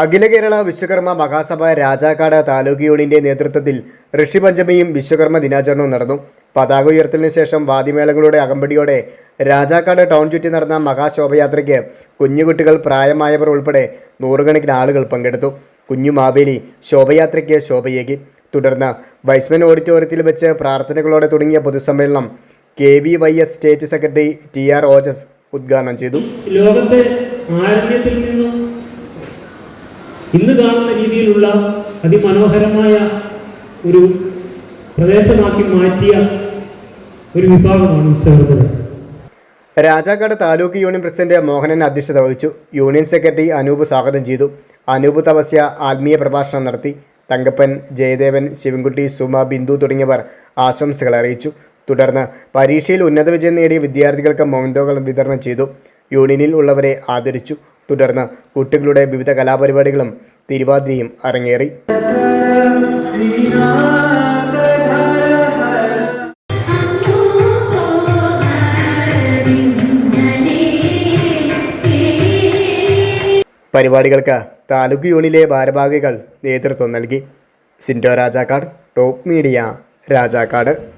അഖില കേരള വിശ്വകർമ്മ മഹാസഭ രാജാക്കാട് താലൂക്ക് യൂണിയന്റെ നേതൃത്വത്തിൽ ഋഷിപഞ്ചമിയും വിശ്വകർമ്മ ദിനാചരണവും നടന്നു. പതാക ഉയർത്തലിന് ശേഷം വാദ്യമേളങ്ങളുടെ അകമ്പടിയോടെ രാജാക്കാട് ടൗൺ ചുറ്റി നടന്ന മഹാശോഭയാത്രയ്ക്ക് കുഞ്ഞുകുട്ടികൾ പ്രായമായവർ ഉൾപ്പെടെ നൂറുകണക്കിന് ആളുകൾ പങ്കെടുത്തു. കുഞ്ഞു മാവേലി ശോഭയാത്രയ്ക്ക് ശോഭയേകി. തുടർന്ന് വൈസ്മൻ ഓഡിറ്റോറിയത്തിൽ വെച്ച് പ്രാർത്ഥനകളോടെ തുടങ്ങിയ പൊതുസമ്മേളനം K V Y S state secretary T R Ojas ഉദ്ഘാടനം ചെയ്തു. ലോകത്തെ നിന്നും ഇന്ന് കാണുന്ന രീതിയിലുള്ള അതിമനോഹരമായ ഒരു പ്രദേശമാക്കി മാറ്റിയ ഒരു വിഭാഗമാണ് ഉത്സവത്തിൽ രാജാക്കാട് താലൂക്ക് യൂണിയൻ പ്രസിഡന്റ് മോഹനൻ അധ്യക്ഷത വഹിച്ചു. യൂണിയൻ സെക്രട്ടറി അനൂപ് സ്വാഗതം ചെയ്തു. അനൂപ് തപസ്യ ആത്മീയ പ്രഭാഷണം നടത്തി. തങ്കപ്പൻ ജയദേവൻ ശിവൻകുട്ടി സുമ ബിന്ദു തുടങ്ങിയവർ ആശംസകൾ അറിയിച്ചു. തുടർന്ന് പരീക്ഷയിൽ ഉന്നത വിജയം നേടിയ വിദ്യാർത്ഥികൾക്ക് മൗണ്ടോകൾ വിതരണം ചെയ്തു. യൂണിയനിൽ ഉള്ളവരെ ആദരിച്ചു. തുടർന്ന് കുട്ടികളുടെ വിവിധ കലാപരിപാടികളും തിരുവാതിരയും അരങ്ങേറി. പരിപാടികൾക്ക് താലൂക്ക് യൂണിയനിലെ ഭാരവാഹികൾ നേതൃത്വം നൽകി. Sindo Rajakkad top media Rajakkad.